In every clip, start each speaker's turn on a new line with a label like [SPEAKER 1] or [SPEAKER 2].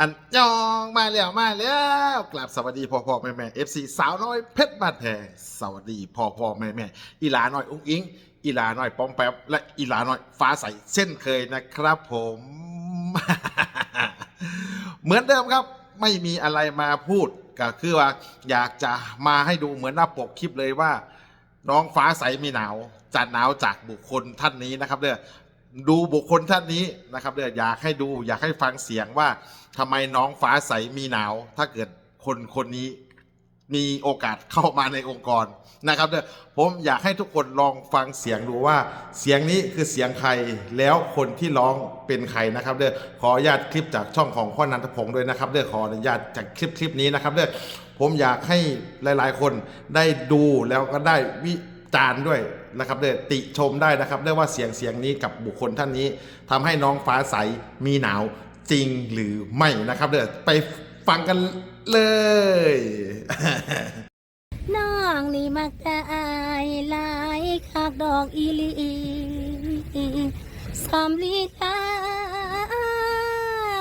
[SPEAKER 1] อันยองมาแล้วมาแล้วกลับสวัสดีพ่อพ่อแม่แม่เอฟซีสาวน้อยเพชรบาดแพงสวัสดีพ่อพ่อแม่แม่อีหลาน้อยอุ้งอิงอีหลาน้อยป้อมแป๊บและอีหลาน้อยฟ้าใสเช่นเคยนะครับผม เหมือนเดิมครับ ไม่มีอะไรมาพูดก็คือว่า อยากจะมาให้ดูเหมือนหน้าปกคลิปเลยว่า น้องฟ้าใสมีหนาวจะหนาวจากบุคคลท่านนี้นะครับเด้อ ดูบุคคลท่านนี้นะครับเด้ออยากให้ดูอยากให้ฟังเสียงว่าทำไมน้องฟ้าใสมีหนาว ถ้าเกิดคนคนนี้มีโอกาสเข้ามาในองค์กรนะครับเด้อผมอยากให้ทุกคนลองฟังเสียงดูว่า เสียงนี้คือเสียงใครแล้วคนที่ร้องเป็นใครนะครับเด้อขออนุญาตคลิปจากช่องของพ่อนันทพงศ์ด้วยนะครับเด้อขออนุญาตจากคลิปคลิปนี้นะครับเด้อผมอยากให้หลาย ๆ คนได้ดูแล้วก็ได้วิ จารณ์ด้วยนะครับเด้ติชมได้นะครับได้ว่าเสียงเสียงนี้กับบุคคลท่านนี้ทำให้น้องฟ้าใสมีหนาวจริงหรือไม่นะครับเด้ไปฟังกันเลย
[SPEAKER 2] น้องนี่มักจะอายลายคากดอกอีลีสำลีลา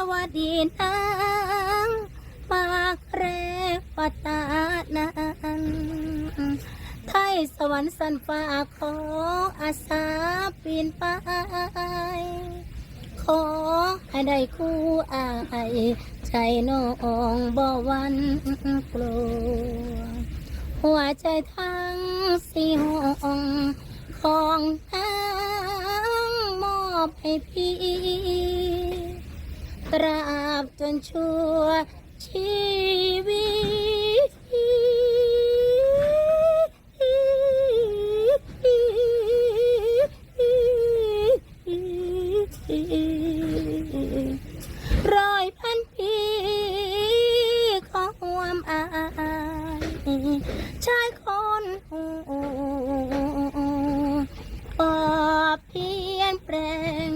[SPEAKER 2] วาดีนางมากแรกปตา วรรค์สันฟ้าขออาสาปีนไปขอให้ได้คู่อายใจน้องบ่วันกลัว หัวใจทั้งสี่ห้องของนางมอบให้พี่ตราบจนชั่วชีวิต ชายคนปอบเพียนแปลง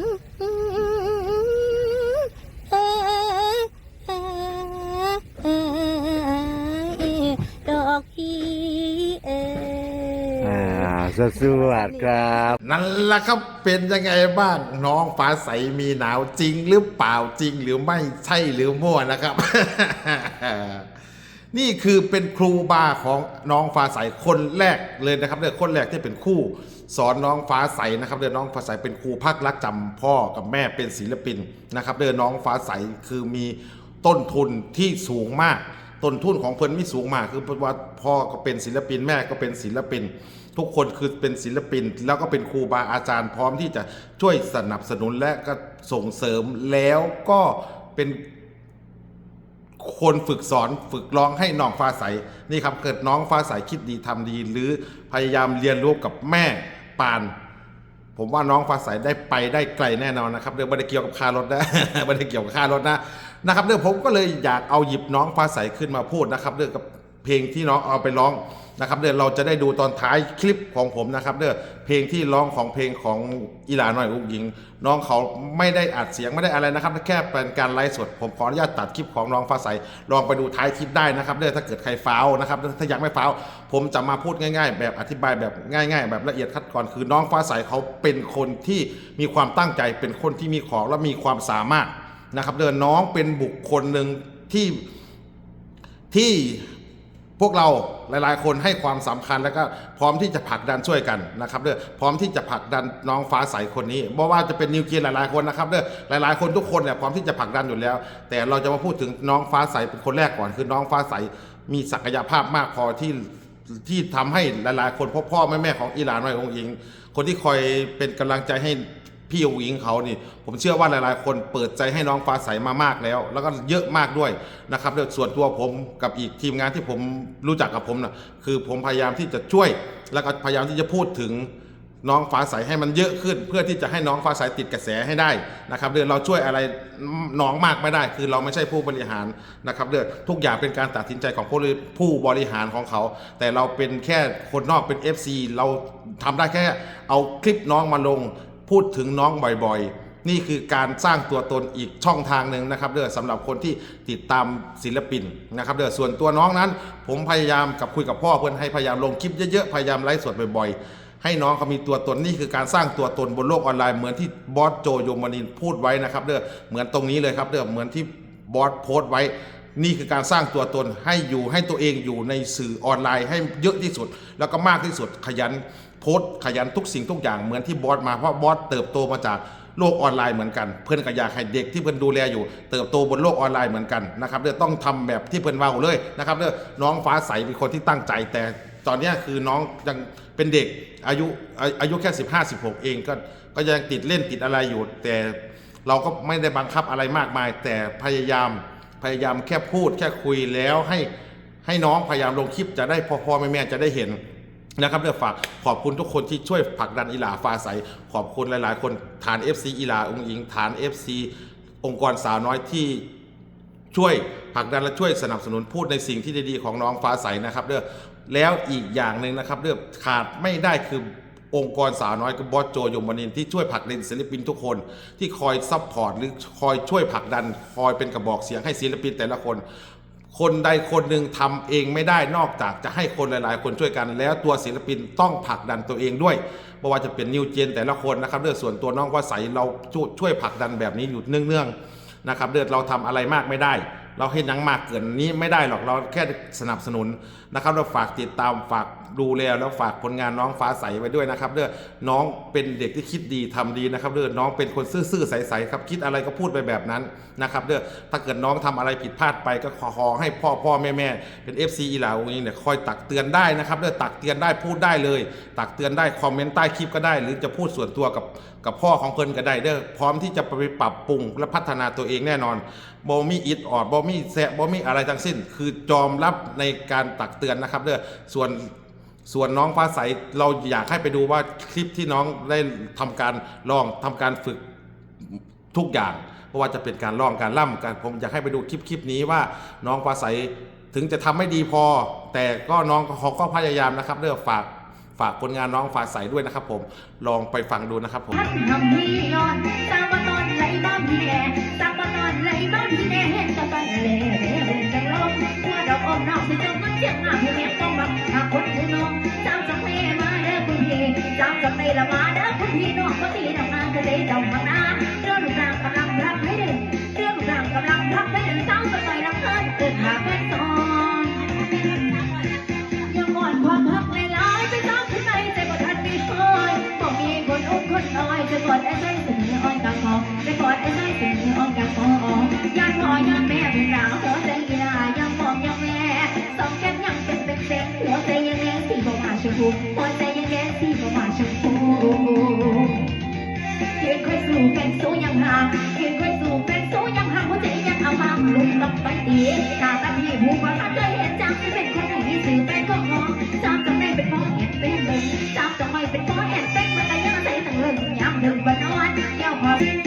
[SPEAKER 2] ดอกพีเอ่ย
[SPEAKER 3] อ่าสวัสดีครับ
[SPEAKER 1] นั่นแหละครับเป็นยังไงบ้างน้องฟ้าใสมีหนาวจริงหรือเปล่าจริงหรือไม่ใช่หรือมั่วนะครับ นี่คือเป็นครูบาของน้องฟ้าใสคนแรกเลยนะครับเด็กคนแรกที่เป็นคู่สอนน้องฟ้าใสนะครับเด็กน้องฟ้าใสเป็นครูพักรักจำพ่อกับแม่เป็นศิลปินนะครับเด็กน้องฟ้าใสคือมีต้นทุนที่สูงมาก ต้นทุนของเพิ่นไม่สูงมาก คือว่าพ่อก็เป็นศิลปินแม่ก็เป็นศิลปิน ทุกคนคือเป็นศิลปิน แล้วก็เป็นครูบาอาจารย์พร้อมที่จะช่วยสนับสนุนและก็ส่งเสริมแล้วก็เป็น คนฝึกสอนฝึกร้องให้น้องฟ้าใสนี่ครับเกิดน้องฟ้าใสคิดดีทำดี หรือพยายามเรียนรู้กับแม่ปาน ผมว่าน้องฟ้าใสได้ไปได้ไกลแน่นอนนะครับเรื่องไม่ได้เกี่ยวกับค่ารถนะไม่ได้เกี่ยวกับค่ารถนะนะครับเรื่องผมก็เลยอยากเอาหยิบน้องฟ้าใสขึ้นมาพูดนะครับเรื่องกับ เพลงที่น้องเอาไปร้องนะครับเดี๋ยวเราจะได้ดูตอนท้ายคลิปของผมนะครับเด้อเพลงที่ร้องของเพลงของอีหลาหน่อยอุ้งยิง น้องเขาไม่ได้อัดเสียงไม่ได้อะไรนะครับแค่เป็นการไลฟ์สดผมขออนุญาตตัดคลิปของน้องฟ้าใสลองไปดูท้ายคลิปได้นะครับเด้อถ้าเกิดใครฟ้าวนะครับถ้าอยากไม่ฟ้าวผมจะมาพูดง่าย ๆ แบบอธิบายแบบง่าย ๆ แบบละเอียดคัดก่อนคือน้องฟ้าใสเขาเป็นคนที่มีความตั้งใจเป็นคนที่มีของและมีความสามารถนะครับเดินน้องเป็นบุคคลหนึ่งที่ที่ พวกเราหลายๆ คนให้ความสำคัญแล้วก็พร้อมที่จะผลักดันช่วยกันนะครับเด้อพร้อมที่จะผลักดันน้องฟ้าใสคนนี้เพราะว่าจะเป็นนิวเคลียร์หลายๆคนนะครับเด้อหลายๆคนทุกคนเนี่ยพร้อมที่จะผลักดันอยู่แล้ว แต่เราจะมาพูดถึงน้องฟ้าใสเป็นคนแรกก่อนคือน้องฟ้าใสมีศักยภาพมากพอที่ที่ทำให้หลายๆ คนพ่อพ่อแม่แม่ของอีหลานน้อยองค์หญิง คนที่คอยเป็นกำลังใจให้ พี่องค์หญิงเขานี่ ผมเชื่อว่าหลายๆ คนเปิดใจให้น้องฟ้าใสมามากแล้ว แล้วก็เยอะมากด้วยนะครับเดี๋ยวส่วนตัวผมกับอีกทีมงานที่ผมรู้จักกับผมนะคือผมพยายามที่จะช่วย แล้วก็พยายามที่จะพูดถึงน้องฟ้าใสให้มันเยอะขึ้น เพื่อที่จะให้น้องฟ้าใสติดกระแสให้ได้นะครับเดือนเราช่วยอะไรน้องมากไม่ได้ คือเราไม่ใช่ผู้บริหารนะครับเดือนทุกอย่างเป็นการตัดสินใจของผู้บริผู้บริหารของเขา แต่เราเป็นแค่คนนอกเป็น FC เราทำได้แค่เอาคลิปน้องมาลง พูดถึงน้องบ่อยๆ นี่คือการสร้างตัวตนอีกช่องทางหนึ่งนะครับเด้อสำหรับคนที่ติดตามศิลปินนะครับเด้อส่วนตัวน้องนั้น ผมพยายามกับคุยกับพ่อเพื่อนให้พยายามลงคลิปเยอะๆพยายามไลฟ์สดบ่อยๆ ให้น้องเขามีตัวตนนี่คือการสร้างตัวตนบนโลกออนไลน์เหมือนที่บอสโจโยมานินพูดไว้นะครับเด้อเหมือนตรงนี้เลยครับเด้อเหมือนที่บอสโพสต์ไว้นี่คือการสร้างตัวตนให้อยู่ให้ตัวเองอยู่ในสื่อออนไลน์ให้เยอะที่สุด แล้วก็มากที่สุดขยัน โพสต์ขยันทุกสิ่งทุกอย่างเหมือนที่บอสมาเพราะบอสเติบโตมาจากโลกออนไลน์เหมือนกัน เพื่อนก็อยากให้เด็กที่เพื่อนดูแลอยู่ เติบโตบนโลกออนไลน์เหมือนกันนะครับเดี๋ยวต้องทำแบบที่เพื่อนว่าเลยนะครับเดี๋ยวน้องฟ้าใสเป็นคนที่ตั้งใจแต่ตอนนี้คือน้องยังเป็นเด็กอายุอาอายุแค่ 15 16 เองก็ก็ยังติดเล่นติดอะไรอยู่ แต่เราก็ไม่ได้บังคับอะไรมากมาย แต่พยายามพยายามแค่พูดแค่คุยแล้วให้ให้น้องพยายามลงคลิปจะได้พ่อพ่อแม่แม่จะได้เห็น นะครับเดี๋ยวฝากขอบคุณทุกคนที่ช่วยผลักดันอีหลาฟ้าใส ขอบคุณหลาย ๆ คนฐาน FC อีหลาองค์หญิงฐาน FC องค์กรสาวน้อยที่ช่วยผลักดันและช่วยสนับสนุนพูดในสิ่งที่ดีๆของน้องฟ้าใสนะครับเด้อแล้วอีกอย่างหนึ่งนะครับเด้อขาดไม่ได้คือองค์กรสาวน้อยคือบอสโจยมบนินที่ช่วยผลักดันศิลปินทุกคน ที่คอยซัพพอร์ตหรือคอยช่วยผลักดัน คอยเป็นกระบอกเสียงให้ศิลปินแต่ละคน คนใดคนหนึ่งทำเองไม่ได้นอกจากจะให้คนหลาย ๆ คนช่วยกัน แล้วตัวศิลปินต้องผลักดันตัวเองด้วยไม่ว่าจะเป็นนิวเจนแต่ละคนนะครับเรื่องส่วนตัวน้องว่าใสเราช่วยช่วยผลักดันแบบนี้อยู่เนื่องๆนะครับเดือดเราทำอะไรมากไม่ได้ เราเห็นยังมากเกินนี้ไม่ได้หรอกเราแค่สนับสนุนนะครับ เราฝากติดตามฝากดูแลแล้วฝากผลงานน้องฟ้าใสไว้ด้วยนะครับเด้อน้องเป็นเด็กที่คิดดีทำดีนะครับเด้อน้องเป็นคนซื่อๆใสๆครับคิดอะไรก็พูดไปแบบนั้นนะครับเด้อถ้าเกิดน้องทำอะไรผิดพลาดไปก็ขอขอให้พ่อพ่อแม่แม่เป็น FC อีหลาองนี้เนี่ยคอยตักเตือนได้นะครับเด้อตักเตือนได้พูดได้เลย ตักเตือนได้คอมเมนต์ใต้คลิปก็ได้ หรือจะพูดส่วนตัวกับกับพ่อของเพิ่นก็ได้เด้อพร้อมที่จะไปปรับปรุงและพัฒนาตัวเองแน่นอนบอมีอิดออดบอมีแซะบอมีอะไรทั้งสิ้น คือจอมรับในการตักเตือนนะครับเด้อส่วนส่วนน้องฟ้าใสเราอยากให้ไปดูว่าคลิปที่น้องได้ทำการลองทำการฝึกทุกอย่างเพราะว่าจะเป็นการลองการล่ำการผมอยากให้ไปดูคลิปคลิปนี้ว่าน้องฟ้าใสถึงจะทำไม่ดีพอ แต่ก็น้องเขาก็พยายามนะครับเรื่องฝากฝากผลงานน้องฟ้าใสด้วยนะครับผมลองไปฟังดูนะครับผม
[SPEAKER 4] อนสร้างมาตอนไหลบ้านพี่แน่สร้างมาตอนไหลบ้านพี่แน่เห็นตะกันเล่เล่เล่ใจลมว่าดอกอมนอกที่จงมันเจียงหน้าพี่แม่ต้องบักหาคนผู้น้องสร้างจากแม่มาเด้อคุณพี่สร้างจากในละมาเด้อคุณพี่น้องก็ตีดอกนางก็เลย สู้ยังหาเห็นค่อยสู่เป็นสู้ยังหาหัวใจยังเอามาลุกกับไปตีกาตาพี่ผู้ว่าเคยเห็น